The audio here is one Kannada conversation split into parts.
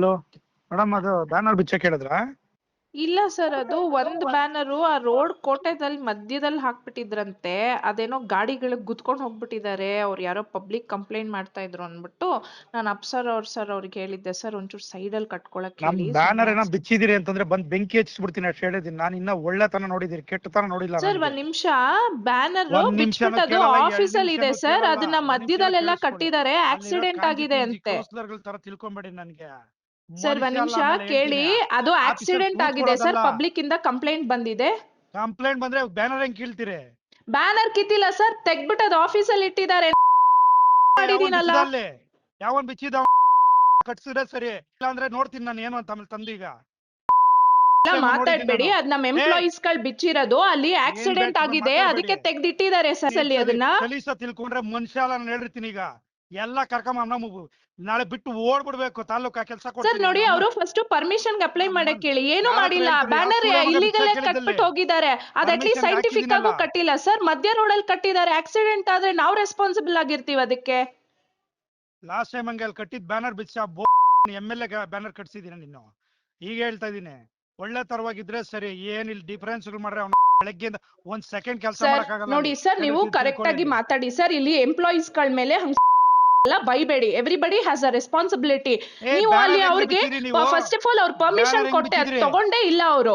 ಹಲೋ. ಮೇಡಮ್ ಅದು ಬ್ಯಾನರ್ ಬಿಚ್ಚಕ್ ಹೇಳಿದ್ರಾ? ಇಲ್ಲ ಸರ್ ಅದು ಒಂದ್ ಬ್ಯಾನರು ಆ ರೋಡ್ ಕೋಟೆದಲ್ಲಿ ಮಧ್ಯದಲ್ಲಿ ಹಾಕ್ಬಿಟ್ಟಿದ್ರಂತೆ. ಅದೇನೋ ಗಾಡಿಗಳಿಗೆ ಗುದ್ಕೊಂಡು ಹೋಗ್ಬಿಟ್ಟಿದ್ದಾರೆ. ಅವ್ರು ಯಾರೋ ಪಬ್ಲಿಕ್ ಕಂಪ್ಲೇಂಟ್ ಮಾಡ್ತಾ ಇದ್ರು ಅಂದ್ಬಿಟ್ಟು ನಾನು ಅಪ್ಸರ್ ಅವ್ರ ಸರ್ ಅವ್ರಿಗೆ ಹೇಳಿದ್ದೆ. ಸರ್ ಒಂಚೂರು ಸೈಡಲ್ಲಿ ಕಟ್ಕೊಳಕ್ ನಮ್ ಹೇಳಿ. ಬ್ಯಾನರ್ ಏನೋ ಬಿಚ್ಚಿದಿರಿ ಅಂತಂದ್ರೆ ಬಂದ್ ಬೆಂಕಿ ಹಚ್ಚಿಸ್ಬಿಡ್ತೀನಿ ಅಷ್ಟು ಹೇಳಿದೀನಿ. ನಾನು ಇನ್ನ ಒಳ್ಳೆತನ ನೋಡಿದೀನಿ ಕೆಟ್ಟತನ ನೋಡಿಲ್ಲ ಸರ್. ಒಂದ್ ನಿಮಿಷ. ಬ್ಯಾನರ್ ಒಂದ್ ನಿಮಿಷನೂ ಬಿಚ್ಬಿಟ್ಟು ಅದು ಕೇಳಲ್ಲ, ಎರಡ್ ಆಫೀಸ್ ಅಲ್ಲಿ ಇದೆ ನಿಮಿಷನೂ ಸರ್. ಕೇಳಲ್ಲ, ಅದನ್ನ ಮಧ್ಯದಲ್ಲೆಲ್ಲ. ಕಟ್ಟಿದ್ದಾರೆ. ಆಕ್ಸಿಡೆಂಟ್ ಆಗಿದೆ ಅಂತೆ. ಕೌನ್ಸಿಲರ್ಗಳ್ ತರ ತಿಳ್ಕೊಂಬೇಡಿ ನನ್ಗೆ. ಸರ್ ಒಂದ್ ನಿಮಿಷ ಕೇಳಿ. ಅದು ಆಕ್ಸಿಡೆಂಟ್ ಆಗಿದೆ ಸರ್ ಪಬ್ಲಿಕ್ ಇಂದ ಕಂಪ್ಲೇಂಟ್ ಬಂದಿದೆ. ಕಂಪ್ಲೇಂಟ್ ಬಂದ್ರೆ ಬ್ಯಾನರ್ ಹೆಂಗ್ ಕೀಳ್ತೀರಿ? ಬ್ಯಾನರ್ ಕಿತ್ತಿಲ್ಲ ಸರ್ ತೆಗ್ಬಿಟ್ಟು ಅದು ಆಫೀಸ್ ಅಲ್ಲಿ ಇಟ್ಟಿದ್ದಾರೆ. ಮಾಡಿದೀನಲ್ಲ. ಯಾವನ್ ಬಿಚ್ಚಿದ ಕಟ್ಸಿದ್ರೆ ಸರಿ ಇಲ್ಲಾಂದ್ರೆ ನೋಡ್ತೀನಿ ನಾನು ಏನು ಅಂತ ಆಮೇಲೆ ತಂದೀಗ. ಇಲ್ಲ ಮಾತಾಡ್ಬೇಡಿ. ಅದ್ ನಮ್ ಎಂಪ್ಲಾಯೀಸ್ಗಳು ಬಿಚ್ಚಿರೋದು. ಅಲ್ಲಿ ಆಕ್ಸಿಡೆಂಟ್ ಆಗಿದೆ ಅದಕ್ಕೆ ತೆಗ್ದಿಟ್ಟಿದ್ದಾರೆ ಸರ್ ಅಲ್ಲಿ ಅದನ್ನ. ಕಲೀಸ ತಿಳ್ಕೊಂಡ್ರೆ ಮನುಷ್ಯ ಅಲ್ಲ ನಾನು ಹೇಳಿರ್ತೀನಿ ಈಗ. ಎಲ್ಲ ಕರ್ಕೊಂಬ ನಮ್ಮ ನಾಳೆ ಬಿಟ್ಟು ಓಡ್ಬಿಡ್ಬೇಕು ತಾಲೂಕಾ ಕೆಲಸ ಸರ್ ನೋಡಿ ಅವರು ಫಸ್ಟ್ ಪರ್ಮಿಷನ್ ಅಪ್ಲೈ ಮಾಡಕ್ಕೆ ಹೇಳಿ. ಏನು ಮಾಡಿಲ್ಲ? ಬ್ಯಾನರ್ ಇಲ್ಲಿಗಲ್ ಕಟ್ಬಿಟ್ಟು ಹೋಗಿದ್ದಾರೆ. ಅದ್ ಅಟ್ಲೀಸ್ಟ್ ಸೈಂಟಿಫಿಕ್ ಆಗು. ಕಟ್ಟಿಲ್ಲ. ಸರ್ ಮಧ್ಯ ರೋಡ್ ಅಲ್ಲಿ ಕಟ್ಟಿದ್ದಾರೆ. ಆಕ್ಸಿಡೆಂಟ್ ಆದ್ರೆ ನಾವ್ ರೆಸ್ಪಾನ್ಸಿಬಲ್ ಆಗಿರ್ತೀವಿ ಅದಕ್ಕೆ. ಲಾಸ್ಟ್ ಟೈಮ್ ಹಂಗೆ ಅಲ್ಲಿ ಕಟ್ಟಿದ್ ಬ್ಯಾನರ್ ಬಿಚ್ಚ ಎಂ ಎಲ್ ಎ ಬ್ಯಾನರ್ ಕಟ್ಸಿದೀನಿ ನೀನು ಈಗ ಹೇಳ್ತಾ ಇದೀನಿ ಒಳ್ಳೆ ತರವಾಗಿದ್ರೆ ಸರಿ ಏನಿಲ್ಲ ಡಿಫರೆನ್ಸ್ ಮಾಡ್ರೆ ಅವ್ನ ಬೆಳಗ್ಗೆಯಿಂದ ಒಂದ್ ಸೆಕೆಂಡ್ ಕೆಲಸ ನೋಡಿ ಸರ್ ನೀವು ಕರೆಕ್ಟ್ ಆಗಿ ಮಾತಾಡಿ. ಸರ್ ಇಲ್ಲಿ ಎಂಪ್ಲಾಯೀಸ್ಗಳ ಮೇಲೆ ಎಲ್ಲ ಬೈಬೇಡಿ. ಎವ್ರಿಬಡಿ ಹ್ಯಾಸ್ ಅ ರೆಸ್ಪಾನ್ಸಿಬಿಲಿಟಿ ನೀವು ಅಲ್ಲಿ ಅವ್ರಿಗೆ ಫಸ್ಟ್ ಆಫ್ ಆಲ್ ಅವ್ರ ಪರ್ಮಿಷನ್ ಕೊಟ್ಟೆ ಅದ್ ತಗೊಂಡೇ ಇಲ್ಲ ಅವರು.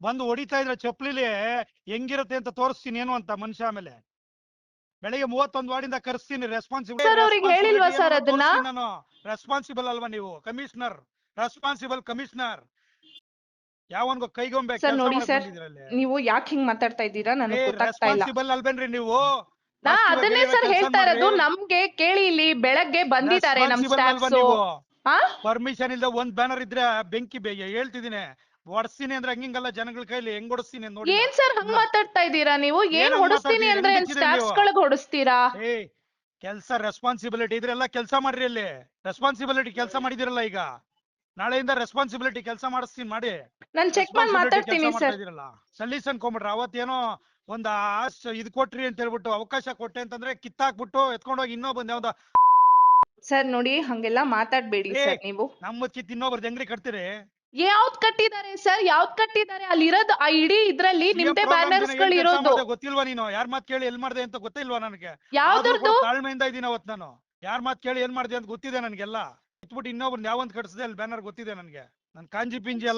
ಬಂದು ಹೊಡಿತಾ ಇದ್ರೆ ಚಪ್ಪಲಿಲಿ ಹೆಂಗಿರುತ್ತೆ ಅಂತ ತೋರಿಸ್ತೀನಿ ಏನು ಅಂತ ಮನುಷ್ಯ ಆಮೇಲೆ. ಬೆಳಿಗ್ಗೆ ಮೂವತ್ತೊಂದು ವಾರ್ಡಿಂದ ಕರೆಸ್ತೀನಿ ರೆಸ್ಪಾನ್ಸಿಬಲ್? ನಾನು. ರೆಸ್ಪಾನ್ಸಿಬಲ್ ಅಲ್ವಾ ನೀವು? ಕಮಿಷನರ್ ರೆಸ್ಪಾನ್ಸಿಬಲ್ ಕಮಿಷನರ್ ಯಾವನ್ಗೋ ಕೈಗೊಂಬೆ ನೋಡಿ ಮಾಡಕ್ ನೀವು ಯಾಕೆ ಹಿಂಗ್ ಮಾತಾಡ್ತಾ ಇದ್ದೀರಾ? ನನಗೆ ಗೊತ್ತಾಗ್ತಾ ಇಲ್ಲ. responsible ಅಲ್ವೇನ್ರಿ ನೀವು? ನಾ ಅದನ್ನೇ ಸರ್ ಹೇಳ್ತಾ ಇರೋದು. ನಮ್ಗೆ ಕೇಳಿ ಇಲ್ಲಿ ಬೆಳಗ್ಗೆ ಬಂದಿದ್ದಾರೆ ನಮ್ ಸ್ಟಾಫ್ಸ್ ಪರ್ಮಿಷನ್ ಇಲ್ದ ಒಂದ್ ಬ್ಯಾನರ್ ಇದ್ರೆ ಬೆಂಕಿ ಬೇಗ ಹೇಳ್ತಿದ್ದೀನಿ. ಹೊಡ್ಸ್ತೀನಿ ಅಂದ್ರೆ ಹಂಗಿಂಗಲ್ಲ ಜನಗಳ ಕೈಲಿ ಹೆಂಗ್ ಹೊಡಿಸ್ತೀನಿ ನೋಡಿ ಏನ್ ಸರ್ ಹಂಗ್ ಮಾತಾಡ್ತಾ ಇದ್ದೀರಾ ನೀವು? ಏನ್ ಏನಂಗ್ ಹೊಡಿಸ್ತೀನಿ ಅಂದ್ರೆ ಸ್ಟಾಫ್ಸ್ ನೀವು? ಗಳಿಗೆ ಹೊಡಿಸ್ತೀರಾ? ಏ ಕೆಲ್ಸ ರೆಸ್ಪಾನ್ಸಿಬಿಲಿಟಿ ಇದ್ರೆಲ್ಲ ಕೆಲಸ ಮಾಡ್ರಿ ಅಲ್ಲಿ. ರೆಸ್ಪಾನ್ಸಿಬಿಲಿಟಿ ಕೆಲಸ ಮಾಡಿದಿರಲ್ಲ ಈಗ. ನಾಳೆಯಿಂದ ರೆಸ್ಪಾನ್ಸಿಬಿಲಿಟಿ ಕೆಲಸ ಮಾಡಿಸ್ತೀನಿ ಮಾಡಿ. ನಾನ್ ಚೆಕ್ ಮಾಡಿ ಮಾತಾಡ್ತೀನಿ ಸರ್. ಸಲೀಸ್ ಅನ್ಕೊಂಬಿಟ್ರ ಅವತ್ತೇನೋ ಒಂದ್ ಆಸ್ ಇದ್ ಕೊಟ್ರಿ ಅಂತ ಹೇಳ್ಬಿಟ್ಟು ಅವಕಾಶ ಕೊಟ್ಟೆ ಅಂತಂದ್ರೆ ಕಿತ್ತಾಕ್ಬಿಟ್ಟು ಎತ್ಕೊಂಡೋಗಿ ಇನ್ನೊಬ್ಬಂದ್ ಯಾವ್ದ ಸರ್ ನೋಡಿ ಹಂಗೆಲ್ಲ ಮಾತಾಡ್ಬೇಡಿ ಏ, ಸರ್ ನೀವು. ನಮ್ಮ ಕಿತ್ ಇನ್ನೊಬ್ರದ್ದು ಹೆಂಗ್ರಿ ಕಟ್ತೀರಿ? ಯಾವ್ದ್ ಕಟ್ಟಿದ್ದಾರೆ ಸರ್? ಯಾವ್ದ್ ಕಟ್ಟಿದ್ದಾರೆ? ಅಲ್ಲಿ ಇರೋದು ಆ ಇಡೀ ಇದ್ರಲ್ಲಿ ನಿಮ್ದೆ ಬ್ಯಾನರ್ಸ್ಗಳು ಇರೋದು ಗೊತ್ತಿಲ್ವಾ ನೀನು? ಯಾರ್ ಮಾತ್ ಕೇಳಿ ಎಲ್ ಮಾಡ್ದೆ ಅಂತ ಗೊತ್ತಿಲ್ವಾ ನನಗೆ? ಯಾವ್ದು ಯಾವ್ದ್ರದ್ದು ತಾಳ್ಮೆಯಿಂದ ಇದೀನಿ ಅವತ್ ನಾನು. ಯಾರ್ ಮಾತ್ ಕೇಳಿ ಏನ್ ಮಾಡ್ದೆ ಅಂತ ಗೊತ್ತಿದೆ ನನ್ಗೆಲ್ಲ. ಇಟ್ಬಿಟ್ಟು ಇನ್ನೊಬ್ರು ಯಾವಂತ ಕಟ್ಸಿದೆ ಅಲ್ಲಿ ಬ್ಯಾನರ್ ಗೊತ್ತಿದೆ ನನ್ಗೆ. ನನ್ ಕಾಂಜಿ ಪಿಂಜಿ ಎಲ್ಲ